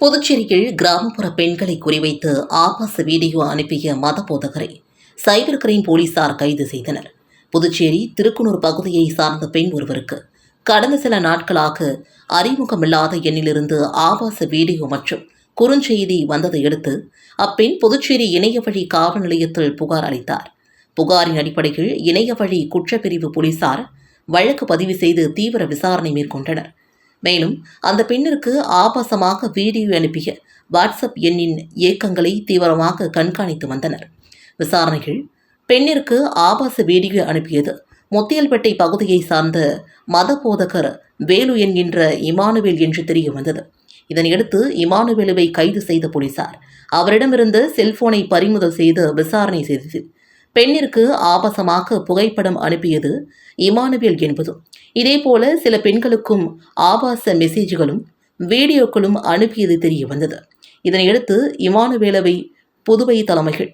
புதுச்சேரியில் கிராமப்புற பெண்களை குறிவைத்து ஆபாச வீடியோ அனுப்பிய மத போதகரை சைபர் கிரைம் போலீசார் கைது செய்தனர். புதுச்சேரி திருக்குனூர் பகுதியை சார்ந்த பெண் ஒருவருக்கு கடந்த சில நாட்களாக அறிமுகமில்லாத எண்ணிலிருந்து ஆபாச வீடியோ மற்றும் குறுஞ்செய்தி வந்ததை அடுத்து அப்பெண் புதுச்சேரி இணையவழி காவல் நிலையத்தில் புகார் அளித்தார். புகாரின் அடிப்படையில் இணையவழி குற்றப்பிரிவு போலீசார் வழக்கு பதிவு செய்து தீவிர விசாரணை மேற்கொண்டனர். மேலும் அந்த பெண்ணிற்கு ஆபாசமாக வீடியோ அனுப்பிய வாட்ஸ்அப் எண்ணின் இயக்கங்களை தீவிரமாக கண்காணித்து வந்தனர். விசாரணைகள் பெண்ணிற்கு ஆபாச வீடியோ அனுப்பியது முத்தியல்பேட்டை பகுதியை சார்ந்த மத போதகர் வேலு என்கின்ற இமானுவேல் என்று தெரிய வந்தது. இதனையடுத்து இமானுவேலுவை கைது செய்த போலீசார் அவரிடமிருந்து செல்போனை பறிமுதல் செய்து விசாரணை செய்தது. பெண்ணிற்கு ஆபாசமாக புகைப்படம் அனுப்பியது இமானுவேல் என்பதும் இதேபோல சில பெண்களுக்கும் ஆபாச மெசேஜ்களும் வீடியோக்களும் அனுப்பியது தெரிய வந்தது இதனையடுத்து இமானுவேலவை புதுவை தலைமைகள்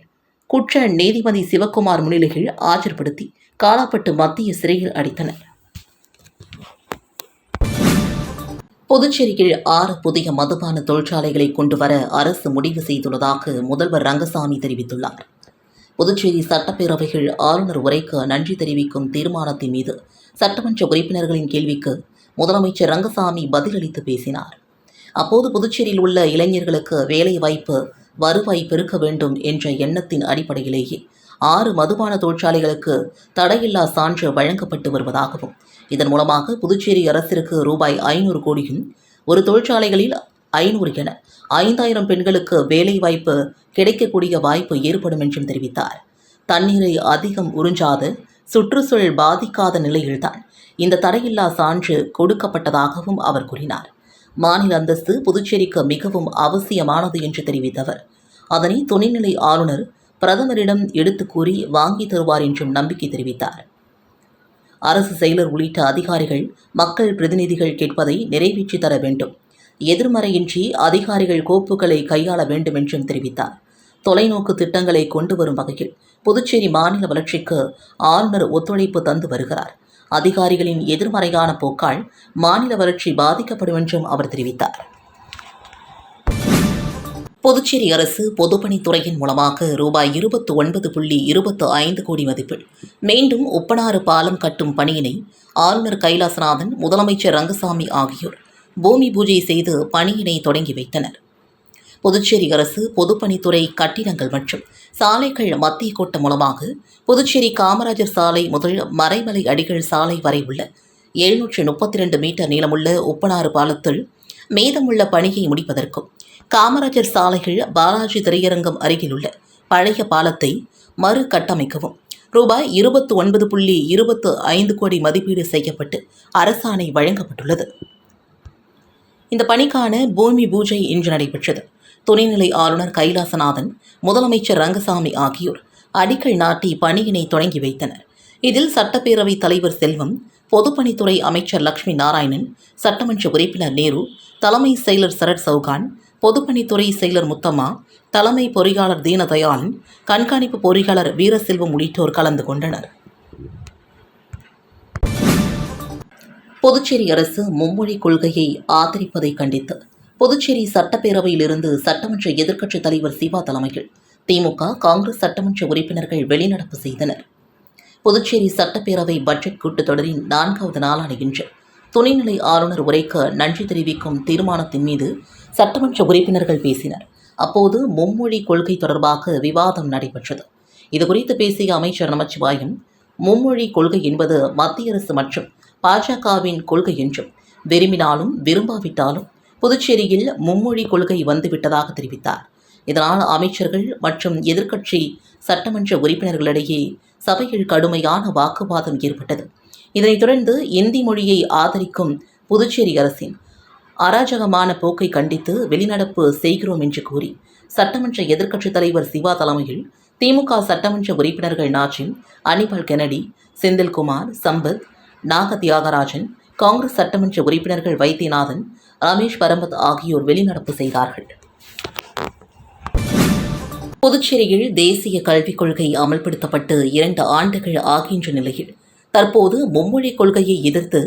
குற்ற நீதிபதி சிவக்குமார் முன்னிலையில் ஆஜர்படுத்தி காலாப்பட்டு மத்திய சிறையில் அடைத்தனர். புதுச்சேரியில் ஆறு புதிய மதுபான தொழிற்சாலைகளை கொண்டு வர அரசு முடிவு செய்துள்ளதாக முதல்வர் ரங்கசாமி தெரிவித்துள்ளார். புதுச்சேரி சட்டப்பேரவையில் ஆளுநர் உரைக்கு நன்றி தெரிவிக்கும் தீர்மானத்தின் மீது சட்டமன்ற உறுப்பினர்களின் கேள்விக்கு முதலமைச்சர் ரங்கசாமி பதிலளித்து பேசினார். அப்போது புதுச்சேரியில் உள்ள இளைஞர்களுக்கு வேலை வாய்ப்பு வருவாய் பெருக்க வேண்டும் என்ற எண்ணத்தின் அடிப்படையிலேயே ஆறு மதுபான தொழிற்சாலைகளுக்கு தடையில்லா சான்று வழங்கப்பட்டு வருவதாகவும் இதன் மூலமாக புதுச்சேரி அரசிற்கு ரூபாய் ஐநூறு கோடியும் ஒரு தொழிற்சாலைகளில் ஐநூறு என ஐந்தாயிரம் பெண்களுக்கு வேலைவாய்ப்பு கிடைக்கக்கூடிய வாய்ப்பு ஏற்படும் என்றும் தெரிவித்தார். தண்ணீரை அதிகம் உறிஞ்சாது சுற்றுச்சூழல் பாதிக்காத நிலையில்தான் இந்த தடையில்லா சான்று கொடுக்கப்பட்டதாகவும் அவர் கூறினார். மாநில அந்தஸ்து புதுச்சேரிக்கு மிகவும் அவசியமானது என்று தெரிவித்தவர் அதனை துணைநிலை ஆளுநர் பிரதமரிடம் எடுத்து கூறி வாங்கி தருவார் என்றும் நம்பிக்கை தெரிவித்தார். அரசு செயலர் உள்ளிட்ட அதிகாரிகள் மக்கள் பிரதிநிதிகள் கேட்பதை நிறைவேற்றி தர வேண்டும். எதிர்மறையின்றி அதிகாரிகள் கோப்புகளை கையாள வேண்டும் என்றும் தெரிவித்தார். தொலைநோக்கு திட்டங்களை கொண்டு வரும் வகையில் புதுச்சேரி மாநில வளர்ச்சிக்கு ஆளுநர் ஒத்துழைப்பு தந்து வருகிறார். அதிகாரிகளின் எதிர்மறையான போக்கால் மாநில வளர்ச்சி பாதிக்கப்படும் என்றும் அவர் தெரிவித்தார். புதுச்சேரி அரசு பொதுப்பணித்துறையின் மூலமாக ரூபாய் இருபத்து ஒன்பது புள்ளி இருபத்து ஐந்து கோடி மதிப்பில் மீண்டும் உப்பனாறு பாலம் கட்டும் பணியினை ஆளுநர் கைலாசநாதன் முதலமைச்சர் ரங்கசாமி ஆகியோர் பூமி பூஜை செய்து பணியினை தொடங்கி வைத்தனர். புதுச்சேரி அரசு பொதுப்பணித்துறை கட்டிடங்கள் மற்றும் சாலைகள் மத்திய கோட்டம் மூலமாக புதுச்சேரி காமராஜர் சாலை முதல் மறைமலை அடிகள் சாலை வரை உள்ள எழுநூற்று முப்பத்தி ரெண்டு மீட்டர் நீளமுள்ள உப்பனாறு பாலத்தில் மீதமுள்ள பணியை முடிப்பதற்கும் காமராஜர் சாலைகள் பாலாஜி திரையரங்கம் அருகிலுள்ள பழைய பாலத்தை மறு கட்டமைக்கவும் ரூபாய் இருபத்து ஒன்பது புள்ளி இருபத்து ஐந்து கோடி மதிப்பீடு செய்யப்பட்டு அரசாணை வழங்கப்பட்டுள்ளது. இந்த பணிக்கான பூமி பூஜை இன்று நடைபெற்றது. துணைநிலை ஆளுநர் கைலாசநாதன் முதலமைச்சர் ரங்கசாமி ஆகியோர் அடிக்கல் நாட்டி பணியினை தொடங்கி வைத்தனர். இதில் சட்டப்பேரவைத் தலைவர் செல்வம் பொதுப்பணித்துறை அமைச்சர் லட்சுமி நாராயணன் சட்டமன்ற உறுப்பினர் நேரு தலைமை செயலர் சரத் சௌகான் பொதுப்பணித்துறை செயலர் முத்தம்மா தலைமை பொறியாளர் தீனதயாளன் கண்காணிப்பு பொறியாளர் வீரசெல்வம் உள்ளிட்டோர் கலந்து கொண்டனர். புதுச்சேரி அரசு மும்மொழி கொள்கையை ஆதரிப்பதை கண்டித்து புதுச்சேரி சட்டப்பேரவையிலிருந்து சட்டமன்ற எதிர்க்கட்சித் தலைவர் சிவா தலைமையில் திமுக காங்கிரஸ் சட்டமன்ற உறுப்பினர்கள் வெளிநடப்பு செய்தனர். புதுச்சேரி சட்டப்பேரவை பட்ஜெட் கூட்டத்தொடரின் நான்காவது நாளான இன்று துணைநிலை ஆளுநர் உரைக்க நன்றி தெரிவிக்கும் தீர்மானத்தின் மீது சட்டமன்ற உறுப்பினர்கள் பேசினர். அப்போது மும்மொழி கொள்கை தொடர்பாக விவாதம் நடைபெற்றது. இதுகுறித்து பேசிய அமைச்சர் நமச்சிவாயம் மும்மொழி கொள்கை என்பது மத்திய அரசு மற்றும் பாஜகவின் கொள்கை என்றும் விரும்பினாலும் விரும்பாவிட்டாலும் புதுச்சேரியில் மும்மொழி கொள்கை வந்துவிட்டதாக தெரிவித்தார். இதனால் அமைச்சர்கள் மற்றும் எதிர்க்கட்சி சட்டமன்ற உறுப்பினர்களிடையே சபையில் கடுமையான வாக்குவாதம் ஏற்பட்டது. இதனைத் தொடர்ந்து இந்தி மொழியை ஆதரிக்கும் புதுச்சேரி அரசின் அராஜகமான போக்கை கண்டித்து வெளிநடப்பு செய்கிறோம் என்று கூறி சட்டமன்ற எதிர்க்கட்சித் தலைவர் சிவா தலைமையில் திமுக சட்டமன்ற உறுப்பினர்கள் நாச்சின் அனிபால் கெனடி செந்தில்குமார் சம்பத் நாக தியாகராஜன் காங்கிரஸ் சட்டமன்ற உறுப்பினர்கள் வைத்தியநாதன் ரமேஷ் பரம்பத் ஆகியோர் வெளிநடப்பு செய்தார்கள். புதுச்சேரியில் தேசிய கல்விக் கொள்கை அமல்படுத்தப்பட்டு இரண்டு ஆண்டுகள் ஆகின்ற நிலையில் தற்போது மும்மொழி கொள்கையை எதிர்த்து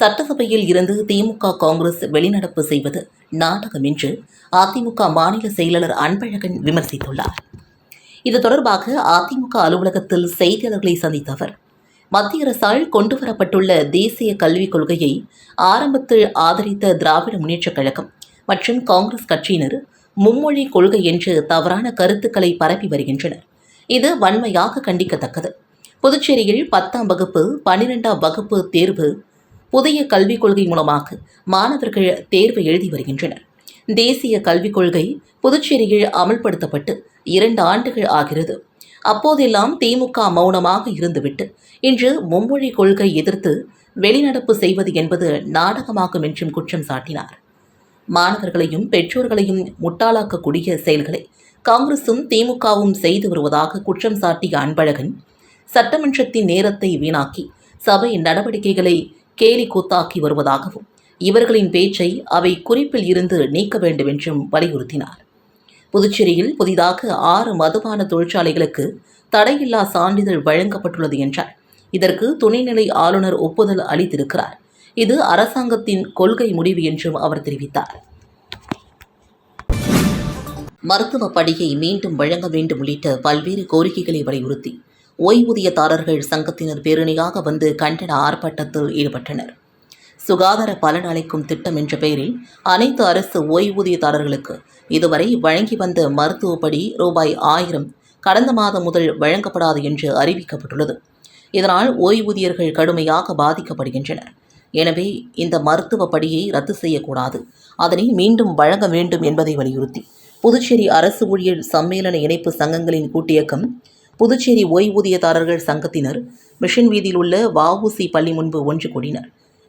சட்டசபையில் இருந்து திமுக காங்கிரஸ் வெளிநடப்பு செய்வது நாடகம் என்று அதிமுக மாநில செயலாளர் அன்பழகன் விமர்சித்துள்ளார். இது தொடர்பாக அதிமுக அலுவலகத்தில் செய்தியாளர்களை சந்தித்த அவர் மத்திய அரசால் கொண்டுவரப்பட்டுள்ள தேசிய கல்விக் கொள்கையை ஆரம்பத்தில் ஆதரித்த திராவிட முன்னேற்றக் கழகம் மற்றும் காங்கிரஸ் கட்சியினர் மும்மொழி கொள்கை என்று தவறான கருத்துக்களை பரப்பி வருகின்றனர். இது வன்மையாக கண்டிக்கத்தக்கது. புதுச்சேரியில் பத்தாம் வகுப்பு பன்னிரெண்டாம் வகுப்பு தேர்வு புதிய கல்விக் கொள்கை மூலமாக மாணவர்கள் தேர்வு எழுதி வருகின்றனர். தேசிய கல்விக் கொள்கை புதுச்சேரியில் அமல்படுத்தப்பட்டு இரண்டு ஆண்டுகள் ஆகிறது. அப்போதெல்லாம் திமுக மௌனமாக இருந்துவிட்டு இன்று மும்மொழி கொள்கை எதிர்த்து வெளிநடப்பு செய்வது என்பது நாடகமாகும் என்றும் குற்றம் சாட்டினார். மாணவர்களையும் பெற்றோர்களையும் முட்டாளாக்கக்கூடிய செயல்களை காங்கிரசும் திமுகவும் செய்து வருவதாக குற்றம் சாட்டிய அன்பழகன் சட்டமன்றத்தின் நேரத்தை வீணாக்கி சபை நடவடிக்கைகளை கேலி கூத்தாக்கி வருவதாகவும் இவர்களின் பேச்சை அவை குறிப்பில் இருந்து நீக்க வேண்டும் என்றும் வலியுறுத்தினார். புதுச்சேரியில் புதிதாக ஆறு மதுபான தொழிற்சாலைகளுக்கு தடையில்லா சான்றிதழ் வழங்கப்பட்டுள்ளது என்றார். இதற்கு துணைநிலை ஆளுநர் ஒப்புதல் அளித்திருக்கிறார். இது அரசாங்கத்தின் கொள்கை முடிவு என்றும் அவர் தெரிவித்தார். மருத்துவ படியை மீண்டும் வழங்க வேண்டும் உள்ளிட்ட பல்வேறு கோரிக்கைகளை வலியுறுத்தி ஓய்வூதியதாரர்கள் சங்கத்தினர் பேரணியாக வந்து கண்டன ஆர்ப்பாட்டத்தில் ஈடுபட்டனர். சுகாதார பலன் அளிக்கும் திட்டம் என்ற பெயரில் அனைத்து அரசு ஓய்வூதியதாரர்களுக்கு இதுவரை வழங்கி வந்த மருத்துவப்படி ரூபாய் ஆயிரம் கடந்த மாதம் முதல் வழங்கப்படாது என்று அறிவிக்கப்பட்டுள்ளது. இதனால் ஓய்வூதியர்கள் கடுமையாக பாதிக்கப்படுகின்றனர். எனவே இந்த மருத்துவ படியை ரத்து செய்யக்கூடாது. அதனை மீண்டும் வழங்க வேண்டும் என்பதை வலியுறுத்தி புதுச்சேரி அரசு ஊழியர் சம்மேளன இணைப்பு சங்கங்களின் கூட்டியக்கம் புதுச்சேரி ஓய்வூதியதாரர்கள் சங்கத்தினர் மிஷன் வீதியில் உள்ள வஉசி பள்ளி முன்பு ஒன்று கூடினர்.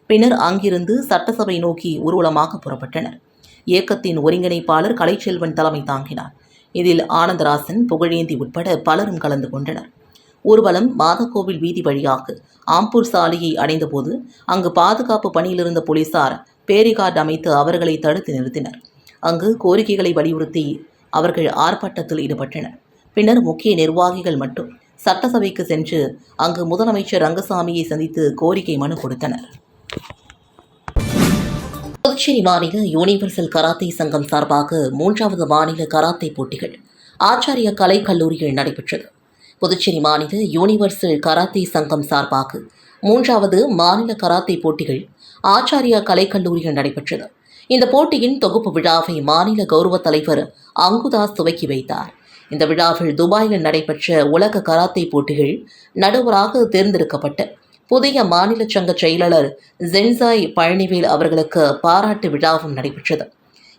பின்னர் அங்கிருந்து சட்டசபை நோக்கி ஊர்வலமாக புறப்பட்டனர். இயக்கத்தின் ஒருங்கிணைப்பாளர் கலைச்செல்வன் தலைமை தாங்கினார். இதில் ஆனந்தராசன் புகழேந்தி உட்பட பலரும் கலந்து கொண்டனர். ஊர்வலம் மாதக்கோவில் வீதி வழியாக ஆம்பூர் சாலையை அடைந்தபோது அங்கு பாதுகாப்பு பணியிலிருந்த போலீசார் பேரிகார்டு அமைத்து அவர்களை தடுத்து நிறுத்தினர். அங்கு கோரிக்கைகளை வலியுறுத்தி அவர்கள் ஆர்ப்பாட்டத்தில் ஈடுபட்டனர். பின்னர் முக்கிய நிர்வாகிகள் மட்டும் சட்டசபைக்கு சென்று அங்கு முதலமைச்சர் ரங்கசாமியை சந்தித்து கோரிக்கை மனு கொடுத்தனர். புதுச்சேரி மாநில யூனிவர்சல் கராத்தே சங்கம் சார்பாக மூன்றாவது மாநில கராத்தே போட்டிகள் ஆச்சாரிய கலை கல்லூரியில் நடைபெற்றது. புதுச்சேரி மாநில யூனிவர்சல் கராத்தே சங்கம் சார்பாக மூன்றாவது மாநில கராத்தே போட்டிகள் ஆச்சாரியா கலைக்கல்லூரியில் நடைபெற்றது. இந்த போட்டியின் தொகுப்பு விழாவை மாநில கௌரவ தலைவர் அங்குதாஸ் துவக்கி வைத்தார். இந்த விழாவில் துபாயில் நடைபெற்ற உலக கராத்தே போட்டிகள் நடுவராக தேர்ந்தெடுக்கப்பட்ட புதிய மாநில சங்க செயலாளர் ஜென்சாய் பழனிவேல் அவர்களுக்கு பாராட்டு விழாவும் நடைபெற்றது.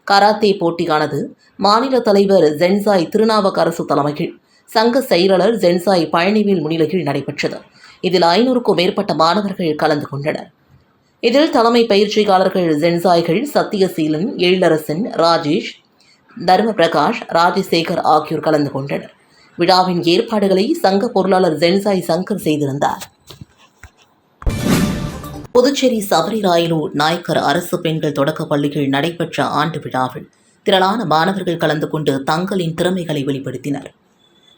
கராத்தே போட்டியானது மாநில தலைவர் ஜென்சாய் திருநாவுக்கரசு தலைமையில் சங்க செயலாளர் ஜென்சாய் பழனிவேல் முன்னிலையில் நடைபெற்றது. இதில் ஐநூறுக்கும் மேற்பட்ட மாணவர்கள் கலந்து கொண்டனர். இதில் தலைமை பயிற்சியாளர்கள் ஜென்சாய்கள் சத்தியசீலன் எழிலரசன் ராஜேஷ் தர்ம பிரகாஷ் ராஜசேகர் ஆகியோர் கலந்து கொண்டனர். விழாவின் ஏற்பாடுகளை சங்க பொருளாளர் ஜென்சாய் சங்கர் செய்திருந்தார். புதுச்சேரி சபரி நாயக்கர் அரசு பெண்கள் தொடக்கப் பள்ளியில் நடைபெற்ற ஆண்டு விழாவில் திரளான மாணவர்கள் கலந்து கொண்டு தங்களின் திறமைகளை வெளிப்படுத்தினர்.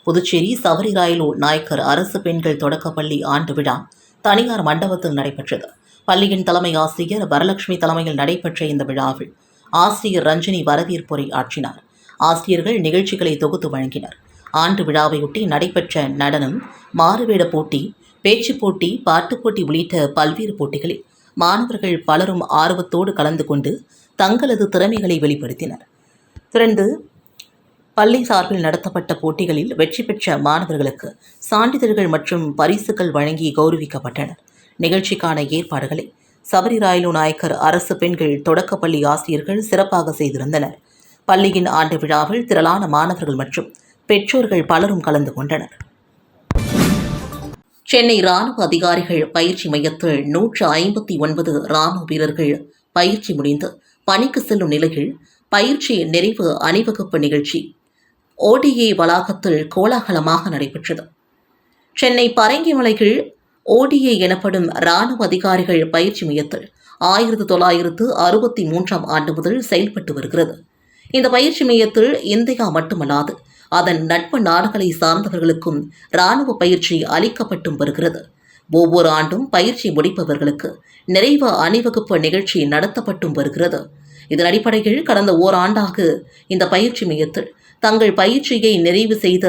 புதுச்சேரி சபரி நாயக்கர் அரசு பெண்கள் தொடக்கப்பள்ளி ஆண்டு விழா தனியார் மண்டபத்தில் நடைபெற்றது. பள்ளியின் தலைமை ஆசிரியர் வரலட்சுமி தலைமையில் நடைபெற்ற இந்த விழாவில் ஆசிரியர் ரஞ்சினி வரவேற்புரை ஆற்றினார். ஆசிரியர்கள் நிகழ்ச்சிகளை தொகுத்து வழங்கினர். ஆண்டு விழாவையொட்டி நடைபெற்ற நடனம் மாறுவேட போட்டி பேச்சு போட்டி பாட்டுப் போட்டி உள்ளிட்ட பல்வேறு போட்டிகளில் மாணவர்கள் பலரும் ஆர்வத்தோடு கலந்து கொண்டு தங்களது திறமைகளை வெளிப்படுத்தினர். தொடர்ந்து பள்ளி சார்பில் நடத்தப்பட்ட போட்டிகளில் வெற்றி பெற்ற மாணவர்களுக்கு சான்றிதழ்கள் மற்றும் பரிசுகள் வழங்கி கௌரவிக்கப்பட்டனர். நிகழ்ச்சிக்கான ஏற்பாடுகளை சபரிராயலு நாயக்கர் அரசு பெண்கள் தொடக்கப்பள்ளி ஆசிரியர்கள் சிறப்பாக செய்திருந்தனர். பள்ளியின் ஆண்டு விழாவில் திரளான மாணவர்கள் மற்றும் பெற்றோர்கள் பலரும் கலந்து கொண்டனர். சென்னை ராணுவ அதிகாரிகள் பயிற்சி மையத்தில் நூற்று ஐம்பத்தி ஒன்பது ராணுவ வீரர்கள் பயிற்சி முடிந்து பணிக்கு செல்லும் நிலையில் பயிற்சி நிறைவு அணிவகுப்பு நிகழ்ச்சி ஓடிஏ வளாகத்தில் கோலாகலமாக நடைபெற்றது. சென்னை பரங்கிமலையில் ஓடிஏ எனப்படும் ராணுவ அதிகாரிகள் பயிற்சி மையத்தில் ஆயிரத்து தொள்ளாயிரத்து அறுபத்தி மூன்றாம் ஆண்டு முதல் செயல்பட்டு வருகிறது. இந்த பயிற்சி மையத்தில் இந்தியா மட்டுமல்லாது அதன் நட்பு நாடுகளை சார்ந்தவர்களுக்கும் இராணுவ பயிற்சி அளிக்கப்பட்டும் வருகிறது. ஒவ்வொரு ஆண்டும் பயிற்சி முடிப்பவர்களுக்கு நிறைவு அணிவகுப்பு நிகழ்ச்சி நடத்தப்பட்டும் வருகிறது. இதன் அடிப்படையில் கடந்த ஓராண்டாக இந்த பயிற்சி மையத்தில் தங்கள் பயிற்சியை நிறைவு செய்த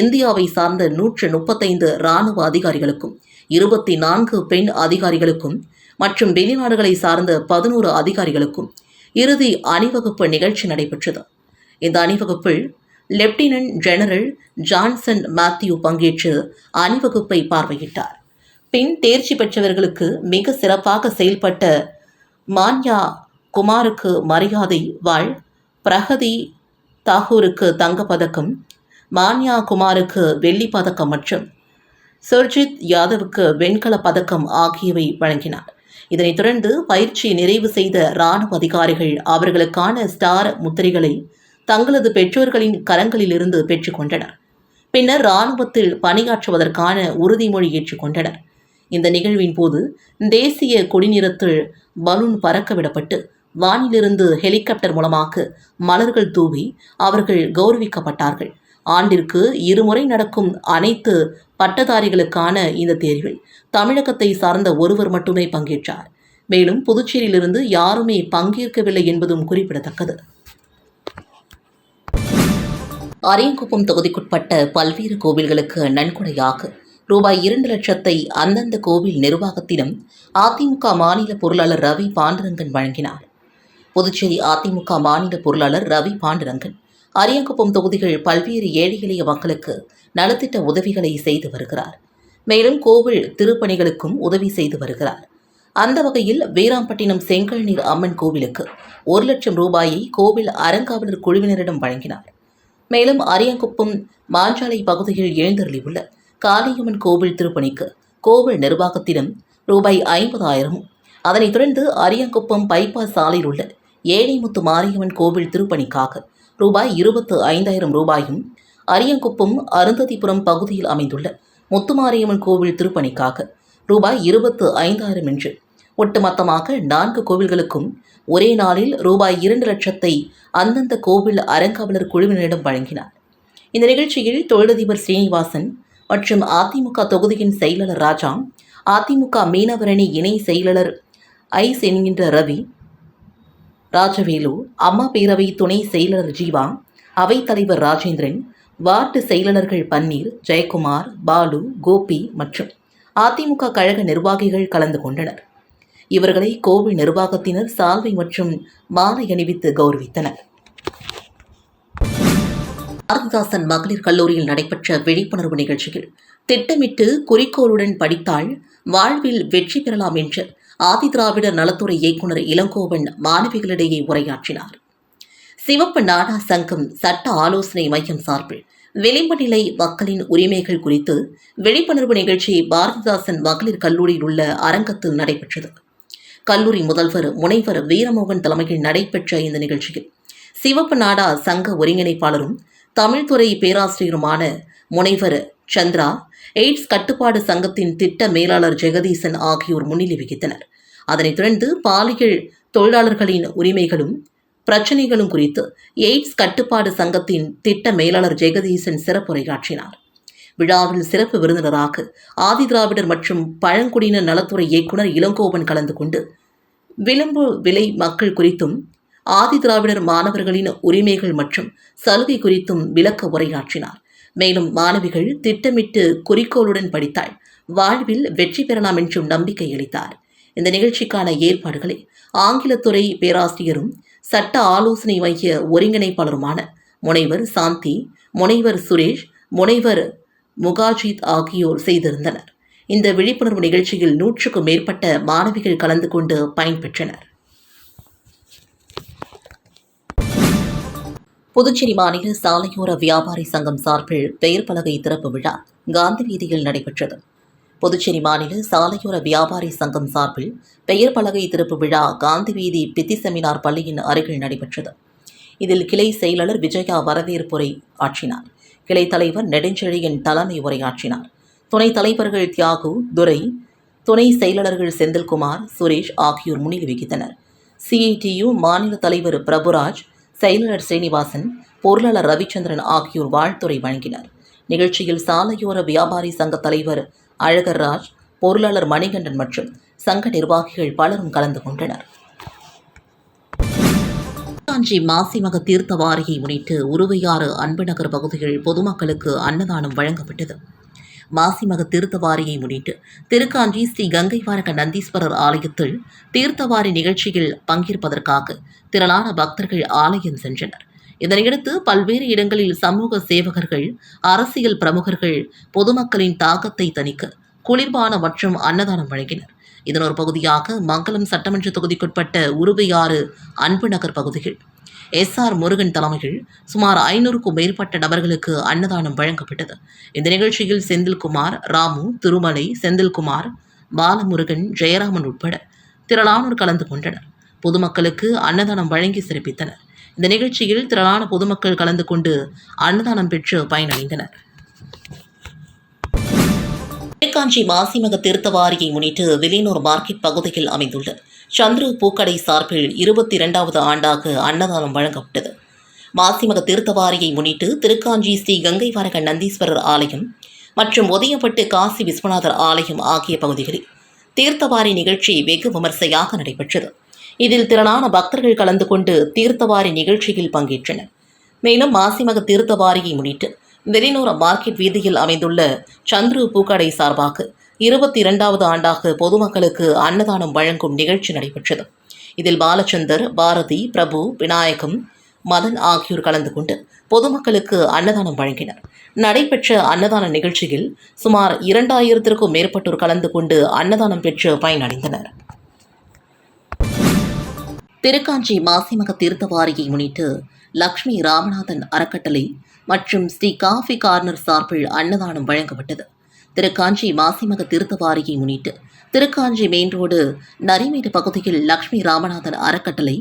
இந்தியாவை சார்ந்த நூற்று முப்பத்தைந்து இராணுவ அதிகாரிகளுக்கும் இருபத்தி நான்கு பெண் அதிகாரிகளுக்கும் மற்றும் வெளிநாடுகளை சார்ந்த பதினோரு அதிகாரிகளுக்கும் இறுதி அணிவகுப்பு நிகழ்ச்சி நடைபெற்றது. இந்த அணிவகுப்பில் லெப்டினன்ட் ஜெனரல் ஜான்சன் மேத்யூ பங்கேற்று அணிவகுப்பை பார்வையிட்டார். பின் தேர்ச்சி பெற்றவர்களுக்கு மிக சிறப்பாக செயல்பட்ட மான்யா குமாருக்கு மரியாதை வாழ் பிரகதி தாகூருக்கு தங்கப்பதக்கம் மான்யா குமாருக்கு வெள்ளி பதக்கம் மற்றும் சுர்ஜித் யாதவுக்கு வெண்கலப் பதக்கம் ஆகியவை வழங்கினார். இதனைத் தொடர்ந்து பயிற்சி நிறைவு செய்த இராணுவ அதிகாரிகள் அவர்களுக்கான ஸ்டார் முத்திரைகளை தங்களது பெற்றோர்களின் கரங்களிலிருந்து பெற்றுக்கொண்டனர் பின்னர் இராணுவத்தில் பணியாற்றுவதற்கான உறுதிமொழி ஏற்றுக்கொண்டனர் இந்த நிகழ்வின் போது தேசிய கொடிநிறத்தில் பலூன் பறக்க விடப்பட்டு வானிலிருந்து ஹெலிகாப்டர் மூலமாக மலர்கள் தூவி அவர்கள் கௌரவிக்கப்பட்டார்கள். ஆண்டிற்கு இருமுறை நடக்கும் அனைத்து பட்டதாரிகளுக்கான இந்த தேர்வில் தமிழகத்தை சார்ந்த ஒருவர் மட்டுமே பங்கேற்றார். மேலும் புதுச்சேரியிலிருந்து யாருமே பங்கேற்கவில்லை என்பதும் குறிப்பிடத்தக்கது. அரியங்குப்பம் தொகுதிக்குட்பட்ட பல்வேறு கோவில்களுக்கு நன்கொடையாக ரூபாய் இரண்டு லட்சத்தை அந்தந்த கோவில் நிர்வாகத்திடம் அதிமுக மாநில பொருளாளர் ரவி பாண்டுரங்கன் வழங்கினார். புதுச்சேரி அதிமுக மாநில பொருளாளர் ரவி பாண்டுரங்கன் அரியங்குப்பம் தொகுதிகள் பல்வேறு ஏழை எளிய மக்களுக்கு நலத்திட்ட உதவிகளை செய்து வருகிறார். மேலும் கோவில் திருப்பணிகளுக்கும் உதவி செய்து வருகிறார். அந்த வகையில் வீராம்பட்டினம் செங்கல்நீர் அம்மன் கோவிலுக்கு ஒரு லட்சம் ரூபாயை கோவில் அறங்காவலர் குழுவினரிடம் வழங்கினார். மேலும் அரியங்குப்பம் மாஞ்சாலை பகுதியில் எழுந்தருளியுள்ள காளியம்மன் கோவில் திருப்பணிக்கு கோவில் நிர்வாகத்திடம் ரூபாய் ஐம்பதாயிரமும். அதனைத் தொடர்ந்து அரியங்குப்பம் பைபாஸ் சாலையில் உள்ள ஏழைமுத்து மாரியம்மன் கோவில் திருப்பணிக்காக ரூபாய் இருபத்து ஐந்தாயிரம் ரூபாயும் அரியங்குப்பம் அருந்ததிபுரம் பகுதியில் அமைந்துள்ள முத்துமாரியம்மன் கோவில் திருப்பணிக்காக ரூபாய் இருபத்து ஐந்தாயிரம் என்று ஒட்டுமொத்தமாக நான்கு கோவில்களுக்கும் ஒரே நாளில் ரூபாய் இரண்டு லட்சத்தை அந்தந்த கோவில் அறங்காவலர் குழுவினரிடம் வழங்கினார். இந்த நிகழ்ச்சியில் தொழிலதிபர் ஸ்ரீனிவாசன் மற்றும் அதிமுக தொகுதியின் செயலாளர் ராஜா அதிமுக மீனவரணி இணை செயலாளர் ஐஸ் என்கின்ற ரவி ராஜவேலு அம்மா பேரவை துணை செயலாளர் ஜீவா அவைத்தலைவர் ராஜேந்திரன் வார்டு செயலாளர்கள் பன்னீர் ஜெயக்குமார் பாலு கோபி மற்றும் அதிமுக கழக நிர்வாகிகள் கலந்து கொண்டனர். இவர்களை கோவில் நிர்வாகத்தினர் சால்வை மற்றும் மாலை அணிவித்து கௌரவித்தனர். பாரதிதாசன் மகளிர் கல்லூரியில் நடைபெற்ற விழிப்புணர்வு நிகழ்ச்சியில் திட்டமிட்டு குறிக்கோளுடன் படித்தால் வாழ்வில் வெற்றி பெறலாம் என்று ஆதிதிராவிடர் நலத்துறை இயக்குநர் இளங்கோவன் மாணவிகளிடையே உரையாற்றினார். சிவப்பு நாடா சங்கம் சட்ட ஆலோசனை மையம் சார்பில் விளிம்பு நிலை மக்களின் உரிமைகள் குறித்து விழிப்புணர்வு நிகழ்ச்சி பாரதிதாசன் மகளிர் கல்லூரியில் உள்ள அரங்கத்தில் நடைபெற்றது. கல்லூரி முதல்வர் முனைவர் வீரமோகன் தலைமையில் நடைபெற்ற இந்த நிகழ்ச்சியில் சிவப்பு நாடா சங்க ஒருங்கிணைப்பாளரும் தமிழ்துறை பேராசிரியருமான முனைவர் சந்திரா எய்ட்ஸ் கட்டுப்பாடு சங்கத்தின் திட்ட மேலாளர் ஜெகதீசன் ஆகியோர் முன்னிலை வகித்தனர். அதனைத் தொடர்ந்து பாலியல் தொழிலாளர்களின் உரிமைகளும் பிரச்சினைகளும் குறித்து எய்ட்ஸ் கட்டுப்பாடு சங்கத்தின் திட்ட மேலாளர் ஜெகதீசன் சிறப்புரையாற்றினார். விழாவில் சிறப்பு விருந்தினராக ஆதிதிராவிடர் மற்றும் பழங்குடியினர் நலத்துறை இயக்குனர் இளங்கோவன் கலந்து கொண்டு விளிம்பு விலை மக்கள் குறித்தும் ஆதிதிராவிடர் மாணவர்களின் உரிமைகள் மற்றும் சலுகை குறித்தும் விளக்க உரையாற்றினார். மேலும் மாணவிகள் திட்டமிட்டு குறிக்கோளுடன் படித்தால் வாழ்வில் வெற்றி பெறலாம் என்றும் நம்பிக்கை அளித்தார். இந்த நிகழ்ச்சிக்கான ஏற்பாடுகளை ஆங்கிலத்துறை பேராசிரியரும் சட்ட ஆலோசனை மைய ஒருங்கிணைப்பாளருமான முனைவர் சாந்தி முனைவர் சுரேஷ் முனைவர் முகாஜித் ஆகியோர் செய்திருந்தனர். இந்த விழிப்புணர்வு நிகழ்ச்சியில் நூற்றுக்கும் மேற்பட்ட மாணவிகள் கலந்து கொண்டு பயன்பெற்றனர். புதுச்சேரி மாநில சாலையோர வியாபாரி சங்கம் சார்பில் பெயர் பலகை திறப்பு விழா காந்தி வீதியில் நடைபெற்றது. புதுச்சேரி மாநில சாலையோர வியாபாரி சங்கம் சார்பில் பெயர் பலகை திறப்பு விழா காந்தி வீதி பித்தி செமினார் பள்ளியின் அருகில் நடைபெற்றது. இதில் கிளை செயலாளர் விஜயா வரவேற்புரை ஆற்றினார். கிளை தலைவர் நெடுஞ்செழியன் தலைமை உரையாற்றினார். துணைத் தலைவர்கள் தியாகு துரை துணை செயலாளர்கள் செந்தில்குமார் சுரேஷ் ஆகியோர் முன்னிலை வகித்தனர். சிஐடியு மாநில தலைவர் பிரபுராஜ் செயலாளர் ஸ்ரீனிவாசன் பொருளாளர் ரவிச்சந்திரன் ஆகியோர் வாழ்த்துரை வழங்கினர். நிகழ்ச்சியில் சாலையோர வியாபாரி சங்க தலைவர் அழகர்ராஜ் பொருளாளர் மணிகண்டன் மற்றும் சங்க நிர்வாகிகள் பலரும் கலந்து கொண்டனர். திருக்காஞ்சி மாசிமக தீர்த்த வாரியை முன்னிட்டு உருவையாறு அன்புநகர் பகுதியில் பொதுமக்களுக்கு அன்னதானம் வழங்கப்பட்டது. மாசிமக தீர்த்தவாரியை முன்னிட்டு திருக்காஞ்சி ஸ்ரீ கங்கை வாரக நந்தீஸ்வரர் ஆலயத்தில் தீர்த்தவாரி நிகழ்ச்சியில் பங்கேற்பதற்காக திரளான பக்தர்கள் ஆலயம் சென்றனர். இதனையடுத்து பல்வேறு இடங்களில் சமூக சேவகர்கள் அரசியல் பிரமுகர்கள் பொதுமக்களின் தாக்கத்தை தணிக்க குளிர்பான மற்றும் அன்னதானம் வழங்கினர். இதன் ஒரு பகுதியாக மங்களம் சட்டமன்ற தொகுதிக்குட்பட்ட உருவையாறு அன்பு நகர் பகுதியில் எஸ். ஆர். முருகன் தலைமையில் சுமார் ஐநூறுக்கும் மேற்பட்ட நபர்களுக்கு அன்னதானம் வழங்கப்பட்டது. இந்த நிகழ்ச்சியில் செந்தில்குமார் ராமு திருமலை செந்தில்குமார் பாலமுருகன் ஜெயராமன் உட்பட திரளானோர் கலந்து கொண்டனர். பொதுமக்களுக்கு அன்னதானம் வழங்கி சிறப்பித்தனர். இந்த நிகழ்ச்சியில் திரளான பொதுமக்கள் கலந்து கொண்டு அன்னதானம் பெற்று பயனடைந்தனர். மேற்காஞ்சி மாசிமக தீர்த்தவாரியை முன்னிட்டு வில்லியனூர் மார்க்கெட் பகுதியில் அமைந்துள்ள சந்துரு பூக்கடை சார்பில் இருபத்தி இரண்டாவது ஆண்டாக அன்னதானம் வழங்கப்பட்டது. மாசிமக தீர்த்தவாரியை முன்னிட்டு திருக்காஞ்சி ஸ்ரீ கங்கை வரக நந்தீஸ்வரர் ஆலயம் மற்றும் உதயப்பட்டு காசி விஸ்வநாதர் ஆலயம் ஆகிய பகுதிகளில் தீர்த்தவாரி நிகழ்ச்சி வெகு விமர்சையாக நடைபெற்றது. இதில் திரளான பக்தர்கள் கலந்து கொண்டு தீர்த்தவாரி நிகழ்ச்சியில் பங்கேற்றனர். மேலும் மாசிமக தீர்த்தவாரியை முன்னிட்டு வெளிநூற மார்க்கெட் வீதியில் அமைந்துள்ள சந்துரு பூக்கடை சார்பாக இருபத்தி இரண்டாவது ஆண்டாக பொதுமக்களுக்கு அன்னதானம் வழங்கும் நிகழ்ச்சி நடைபெற்றது. இதில் பாலச்சந்தர் பாரதி பிரபு விநாயகம் மதன் ஆகியோர் கலந்து கொண்டு பொதுமக்களுக்கு அன்னதானம் வழங்கினர். நடைபெற்ற அன்னதான நிகழ்ச்சியில் சுமார் இரண்டாயிரத்திற்கும் மேற்பட்டோர் கலந்து கொண்டு அன்னதானம் பெற்று பயனடைந்தனர். திருக்காஞ்சி மாசிமக தீர்த்தவாரியை முன்னிட்டு லக்ஷ்மி ராமநாதன் அறக்கட்டளை மற்றும் ஸ்ரீ காஃபி கார்னர் சார்பில் அன்னதானம் வழங்கப்பட்டது. திருக்காஞ்சி மாசிமக தீர்த்தவாரியை முன்னிட்டு திருக்காஞ்சி மெயின் ரோடு நரிமேடு பகுதியில் லக்ஷ்மி ராமநாதன் அறக்கட்டளை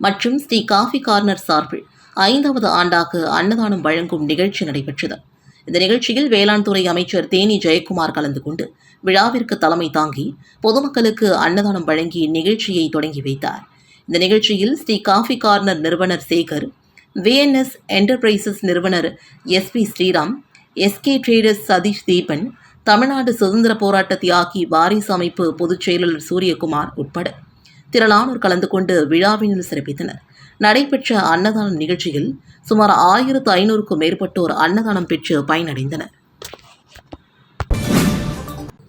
மற்றும் ஸ்ரீ காஃபி கார்னர் சார்பில் ஐந்தாவது ஆண்டாக அன்னதானம் வழங்கும் நிகழ்ச்சி நடைபெற்றது. இந்த நிகழ்ச்சியில் வேளாண் துறை அமைச்சர் தேனி ஜெயக்குமார் கலந்து கொண்டு விழாவிற்கு தலைமை தாங்கி பொதுமக்களுக்கு அன்னதானம் வழங்கி நிகழ்ச்சியை தொடங்கி வைத்தார். இந்த நிகழ்ச்சியில் ஸ்ரீ காஃபி கார்னர் நிறுவனர் சேகர் விஎன்எஸ் என்டர்பிரைசஸ் நிறுவனர் SP Sriram SK traders Satish Deepan Tamil Nadu சுதந்திர போராட்ட தியாகி வாரிசு அமைப்பு பொதுச் செயலாளர் சூரியகுமார் உட்பட திரளானோர் கலந்து கொண்டு விழாவினில் சிறப்பித்தனர். நடைபெற்ற அன்னதானம் நிகழ்ச்சியில் சுமார் ஆயிரத்து ஐநூறுக்கும் மேற்பட்டோர் அன்னதானம் பெற்று பயனடைந்தனர்.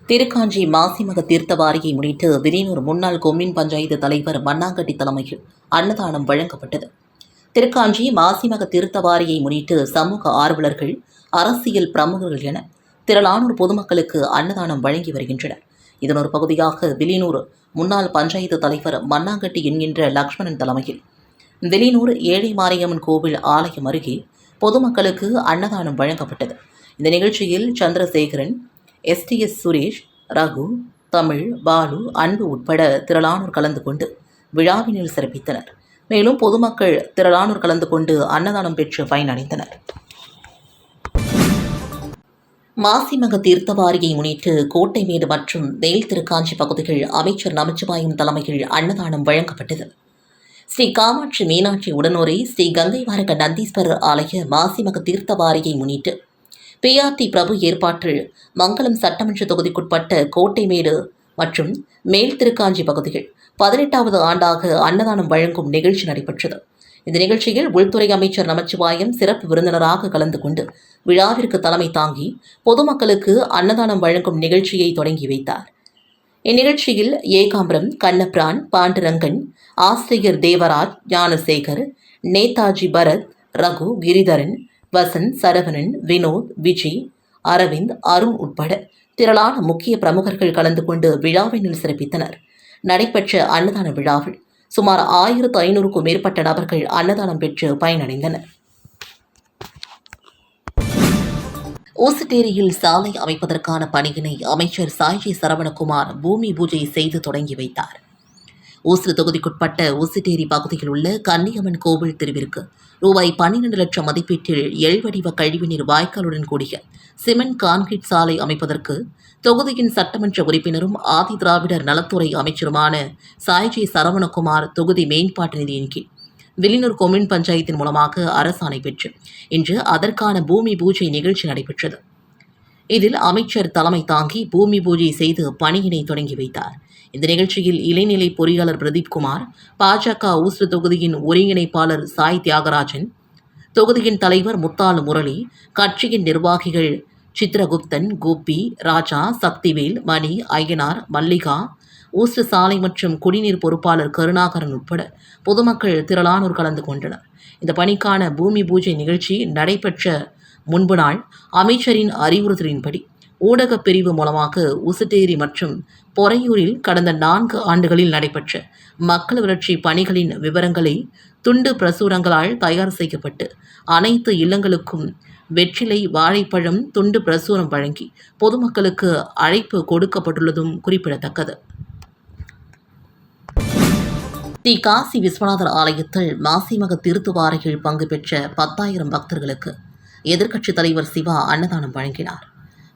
திருக்காஞ்சி மாசிமக தீர்த்தவாரியை முன்னிட்டு விரினூர் முன்னாள் கொம்மின் பஞ்சாயத்து தலைவர் மண்ணாங்கட்டி தலைமையில் அன்னதானம் வழங்கப்பட்டது. திருக்காஞ்சி மாசிமக திருத்தவாரியை முன்னிட்டு சமூக ஆர்வலர்கள் அரசியல் பிரமுகர்கள் என திரளானோர் பொதுமக்களுக்கு அன்னதானம் வழங்கி வருகின்றனர். இதன் ஒரு பகுதியாக வெளியூர் முன்னாள் பஞ்சாயத்து தலைவர் மண்ணாங்கட்டி என்கின்ற லக்ஷ்மணன் தலைமையில் வெளியூர் ஏழை மாரியம்மன் கோவில் ஆலயம் அருகே பொதுமக்களுக்கு அன்னதானம் வழங்கப்பட்டது. இந்த நிகழ்ச்சியில் சந்திரசேகரன் எஸ்டிஎஸ் சுரேஷ் ரகு தமிழ் பாலு அன்பு உட்பட திரளானோர் கலந்து கொண்டு விழாவினில் சிறப்பித்தனர். மேலும் பொதுமக்கள் திரளானோர் கலந்து கொண்டு அன்னதானம் பெற்று பயனடைந்தனர் மாசிமக தீர்த்தவாரியை முன்னிட்டு கோட்டைமேடு மற்றும் நெயில் திருக்காஞ்சி பகுதிகள் அமைச்சர் நமச்சிவாயம் தலைமையில் அன்னதானம் வழங்கப்பட்டது. ஸ்ரீ காமாட்சி மீனாட்சி உடனோரை ஸ்ரீ கங்கை வாரக நந்தீஸ்வரர் ஆலய மாசிமக தீர்த்தவாரியை முன்னிட்டு பிஆர்டி பிரபு ஏற்பாட்டில் மங்களம் சட்டமன்ற தொகுதிக்குட்பட்ட கோட்டைமேடு மற்றும் மேல் திருக்காஞ்சி பகுதிகள் பதினெட்டாவது ஆண்டாக அன்னதானம் வழங்கும் நிகழ்ச்சி நடைபெற்றது. இந்த நிகழ்ச்சியில் உள்துறை அமைச்சர் நமச்சிவாயம் சிறப்பு விருந்தினராக கலந்து கொண்டு விழாவிற்கு தலைமை தாங்கி பொதுமக்களுக்கு அன்னதானம் வழங்கும் நிகழ்ச்சியை தொடங்கி வைத்தார். இந்நிகழ்ச்சியில் ஏகாம்பரம் கண்ணபிரான் பாண்டுரங்கன் ஆசிரியர் தேவராஜ் ஞானசேகர் நேதாஜி பரத் ரகு கிரிதரன் வசந்த் சரவணன் வினோத் விஜய் அரவிந்த் அருண் உட்பட திரளான முக்கிய பிரமுகர்கள் கலந்து கொண்டு விழாவினில் சிறப்பித்தனர். நடைபெற்ற அன்னதான விழாவில் சுமார் ஆயிரத்து ஐநூறுக்கும் மேற்பட்ட நபர்கள் அன்னதானம் பெற்று பயனடைந்தனர். ஊசுட்டேரியில் சாலை அமைப்பதற்கான பணியினை அமைச்சர் சாய்ஜி சரவணகுமார் பூமி பூஜை செய்து தொடங்கி வைத்தார். ஊசு தொகுதிக்குட்பட்ட ஊசுட்டேரி பகுதியில் உள்ள கன்னியம்மன் கோவில் தெருவிற்கு ரூபாய் பன்னிரண்டு லட்சம் மதிப்பீட்டில் எழ்வடிவ கழிவுநீர் வாய்க்காலுடன் கூடிய சிமெண்ட் கான்கிரீட் சாலை அமைப்பதற்கு தொகுதியின் சட்டமன்ற உறுப்பினரும் ஆதி திராவிடர் நலத்துறை அமைச்சருமான சாய்ஜி சரவணகுமார் தொகுதி மேம்பாட்டு நிதியின் கீழ் வில்லியனூர் கொம்யூன் பஞ்சாயத்தின் மூலமாக அரசாணை பெற்று இன்று அதற்கான பூமி பூஜை நிகழ்ச்சி நடைபெற்றது. இதில் அமைச்சர் தலைமை தாங்கி பூமி பூஜை செய்து பணியினை தொடங்கி வைத்தார். இந்த நிகழ்ச்சியில் இளைநிலை பொறியாளர் பிரதீப் குமார் பாஜக ஊசு தொகுதியின் ஒருங்கிணைப்பாளர் சாய் தியாகராஜன் தொகுதியின் தலைவர் முத்தாலு முரளி கட்சியின் நிர்வாகிகள் சித்ரகுப்தன் கோபி ராஜா சக்திவேல் மணி ஐயனார் மல்லிகா ஊசு சாலை மற்றும் குடிநீர் பொறுப்பாளர் கருணாகரன் உட்பட பொதுமக்கள் திரளானோர் கலந்து கொண்டனர். இந்த பணிக்கான பூமி பூஜை நிகழ்ச்சி நடைபெற்ற முன்பு நாள் அமைச்சரின் அறிவுறுத்தலின்படி ஊடகப் பிரிவு மூலமாக உசுட்டேரி மற்றும் பொறையூரில் கடந்த நான்கு ஆண்டுகளில் நடைபெற்ற மக்கள் வளர்ச்சி பணிகளின் விவரங்களை துண்டு பிரசுரங்களால் தயார் செய்யப்பட்டு அனைத்து இல்லங்களுக்கும் வெற்றிலை வாழைப்பழம் துண்டு பிரசுரம் வழங்கி பொதுமக்களுக்கு அழைப்பு கொடுக்கப்பட்டுள்ளதும் குறிப்பிடத்தக்கது. ஸ்ரீ காசி விஸ்வநாதர் ஆலயத்தில் மாசிமக திருத்துவாரையில் பங்கு பெற்ற பத்தாயிரம் பக்தர்களுக்கு எதிர்க்கட்சித் தலைவர் சிவா அன்னதானம் வழங்கினார்.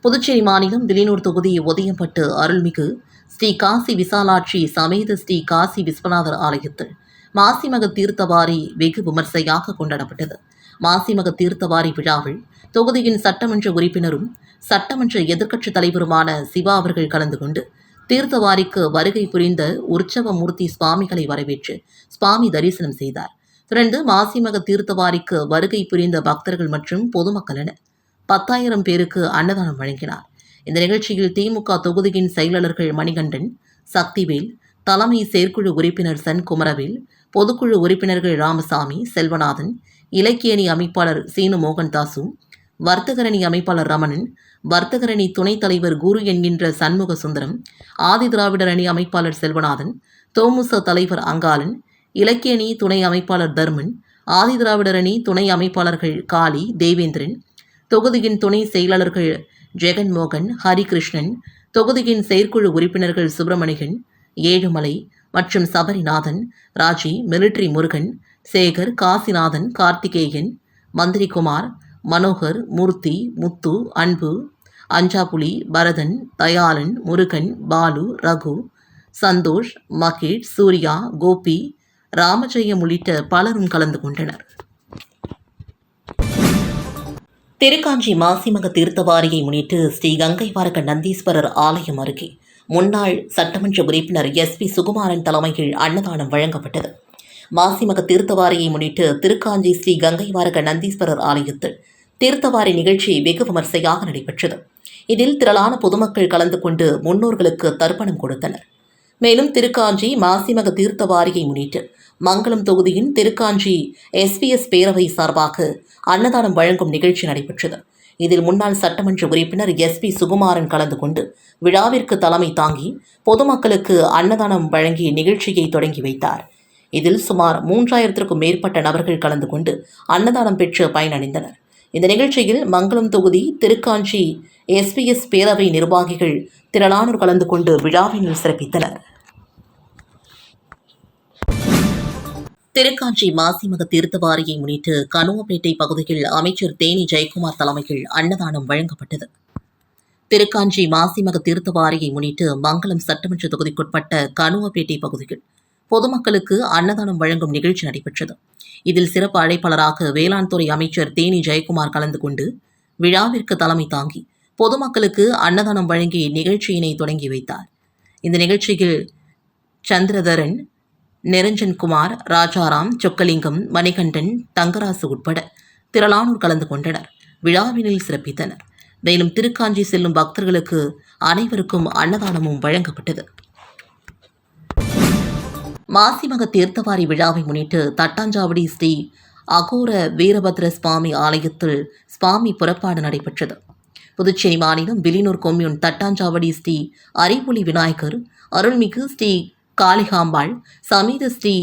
புதுச்சேரி மாநிலம் வில்லியனூர் தொகுதி ஒதியம்பட்டு அருள்மிகு ஸ்ரீ காசி விசாலாட்சி சமேத ஸ்ரீ காசி விஸ்வநாதர் ஆலயத்தில் மாசிமக தீர்த்தவாரி வெகு விமர்சையாக கொண்டாடப்பட்டது. மாசிமக தீர்த்தவாரி விழாவில் தொகுதியின் சட்டமன்ற உறுப்பினரும் சட்டமன்ற எதிர்க்கட்சித் தலைவருமான சிவா அவர்கள் கலந்து கொண்டு தீர்த்தவாரிக்கு வருகை புரிந்த உற்சவமூர்த்தி சுவாமிகளை வரவேற்று சுவாமி தரிசனம் செய்தார். தொடர்ந்து மாசிமக தீர்த்தவாரிக்கு வருகை புரிந்த பக்தர்கள் மற்றும் பொதுமக்கள் என பத்தாயிரம் பேருக்கு அன்னதானம் வழங்கினார். இந்த நிகழ்ச்சியில் திமுக தொகுதியின் செயலாளர்கள் மணிகண்டன் சக்திவேல் தலைமை செயற்குழு உறுப்பினர் சன் குமரவேல் பொதுக்குழு உறுப்பினர்கள் ராமசாமி செல்வநாதன் இலக்கியணி அமைப்பாளர் சீனு மோகன்தாசு வர்த்தகரணி அமைப்பாளர் ரமணன் வர்த்தகரணி துணைத் தலைவர் குரு என்கின்ற சண்முக சுந்தரம் ஆதி திராவிடர் அணி அமைப்பாளர் செல்வநாதன் தோமுச தலைவர் அங்காளன் இலக்கியணி துணை அமைப்பாளர் தர்மன் ஆதி திராவிடர் அணி துணை அமைப்பாளர்கள் காளி தேவேந்திரன் தொகுதியின் துணை செயலாளர்கள் ஜெகன்மோகன் ஹரிகிருஷ்ணன் தொகுதியின் செயற்குழு உறுப்பினர்கள் சுப்பிரமணியன் ஏழுமலை மற்றும் சபரிநாதன் ராஜி மிலிட்ரி முருகன் சேகர் காசிநாதன் கார்த்திகேயன் மந்திரிகுமார் மனோகர் மூர்த்தி முத்து அன்பு அஞ்சாபுலி பரதன் தயாளன் முருகன் பாலு ரகு சந்தோஷ் மகேஷ் சூர்யா கோபி ராமஜெயம் உள்ளிட்ட பலரும் கலந்து கொண்டனர். திருக்காஞ்சி மாசிமக தீர்த்தவாரியை முன்னிட்டு ஸ்ரீ கங்கை வாரக நந்தீஸ்வரர் ஆலயம் அருகே முன்னாள் சட்டமன்ற உறுப்பினர் எஸ் பி சுகுமாரன் தலைமையில் அன்னதானம் வழங்கப்பட்டது. மாசிமக தீர்த்தவாரியை முன்னிட்டு திருக்காஞ்சி ஸ்ரீ கங்கை வாரக நந்தீஸ்வரர் ஆலயத்தில் தீர்த்தவாரி நிகழ்ச்சி வெகு விமர்சையாக நடைபெற்றது. இதில் திரளான பொதுமக்கள் கலந்து கொண்டு முன்னோர்களுக்கு தர்ப்பணம் கொடுத்தனர். மேலும் திருக்காஞ்சி மாசிமக தீர்த்தவாரியை முன்னிட்டு மங்களம் தொகுதியின் திருக்காஞ்சி எஸ்பிஎஸ் பேரவை சார்பாக அன்னதானம் வழங்கும் நிகழ்ச்சி நடைபெற்றது. இதில் முன்னாள் சட்டமன்ற உறுப்பினர் எஸ் பி சுகுமாரன் கலந்து கொண்டு விழாவிற்கு தலைமை தாங்கி பொதுமக்களுக்கு அன்னதானம் வழங்கி நிகழ்ச்சியை தொடங்கி வைத்தார். இதில் சுமார் மூன்றாயிரத்திற்கும் மேற்பட்ட நபர்கள் கலந்து கொண்டு அன்னதானம் பெற்று பயனடைந்தனர். இந்த நிகழ்ச்சியில் மங்களம் தொகுதி திருக்காஞ்சி எஸ்பிஎஸ் பேரவை நிர்வாகிகள் திரளானோர் கலந்து கொண்டு விழாவினில் சிறப்பித்தனர். திருக்காஞ்சி மாசிமக தீர்த்தவாரியை முன்னிட்டு கனுவப்பேட்டை பகுதியில் அமைச்சர் தேனி ஜெயக்குமார் தலைமையில் அன்னதானம் வழங்கப்பட்டது. திருக்காஞ்சி மாசிமக தீர்த்தவாரியை முன்னிட்டு மங்களம் சட்டமன்ற தொகுதிக்குட்பட்ட கனுவப்பேட்டை பகுதியில் பொதுமக்களுக்கு அன்னதானம் வழங்கும் நிகழ்ச்சி நடைபெற்றது. இதில் சிறப்பு அழைப்பாளராக வேளாண் துறை அமைச்சர் தேனி ஜெயக்குமார் கலந்து கொண்டு விழாவிற்கு தலைமை தாங்கி பொதுமக்களுக்கு அன்னதானம் வழங்கி நிகழ்ச்சியினை தொடங்கி வைத்தார். இந்த நிகழ்ச்சியில் சந்திரதரன் நிரஞ்சன்குமார் ராஜாராம் சொக்கலிங்கம் மணிகண்டன் தங்கராசு உட்பட திரளானோர் கலந்து கொண்டனர். விழாவினில் சிறப்பித்தனர். மேலும் திருக்காஞ்சி செல்லும் பக்தர்களுக்கு அனைவருக்கும் அன்னதானமும் வழங்கப்பட்டது. மாசிமக தீர்த்தவாரி விழாவை முன்னிட்டு தட்டாஞ்சாவடி ஸ்ரீ அகோர வீரபத்ர சுவாமி ஆலயத்தில் சுவாமி புறப்பாடு நடைபெற்றது. புதுச்சேரி மாநிலம் விலினூர் கொம்யூன் தட்டாஞ்சாவடி ஸ்ரீ அறிவொளி விநாயகர் அருள்மிகு ஸ்ரீ காளிகாம்பாள் சமீத ஸ்ரீ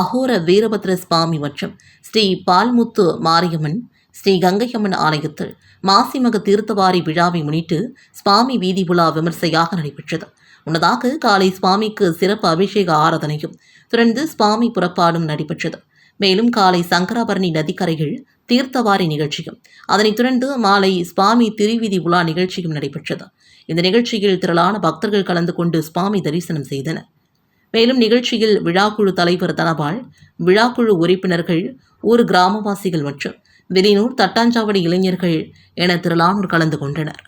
அகோர வீரபத்ர சுவாமி மற்றும் ஸ்ரீ பால்முத்து மாரியம்மன் ஸ்ரீ கங்கையம்மன் ஆலயத்தில் மாசிமக தீர்த்தவாரி விழாவை முன்னிட்டு சுவாமி வீதி உலா விமர்சையாக நடைபெற்றது. முன்னதாக காலை சுவாமிக்கு சிறப்பு அபிஷேக ஆராதனையும் தொடர்ந்து சுவாமி புறப்பாடும் நடைபெற்றது. மேலும் காலை சங்கராபரணி நதிக்கரையில் தீர்த்தவாரி நிகழ்ச்சியும் அதனைத் தொடர்ந்து மாலை சுவாமி திருவிதி உலா நிகழ்ச்சியும் நடைபெற்றது. இந்த நிகழ்ச்சியில் திரளான பக்தர்கள் கலந்து கொண்டு சுவாமி தரிசனம் செய்தனர். மேலும் நிகழ்ச்சியில் விழாக்குழு தலைவர் தனபால் விழாக்குழு உறுப்பினர்கள் ஊர் கிராமவாசிகள் மற்றும் வெளியூர் தட்டாஞ்சாவடி இளைஞர்கள் என திரளானோர் கலந்து கொண்டனர்.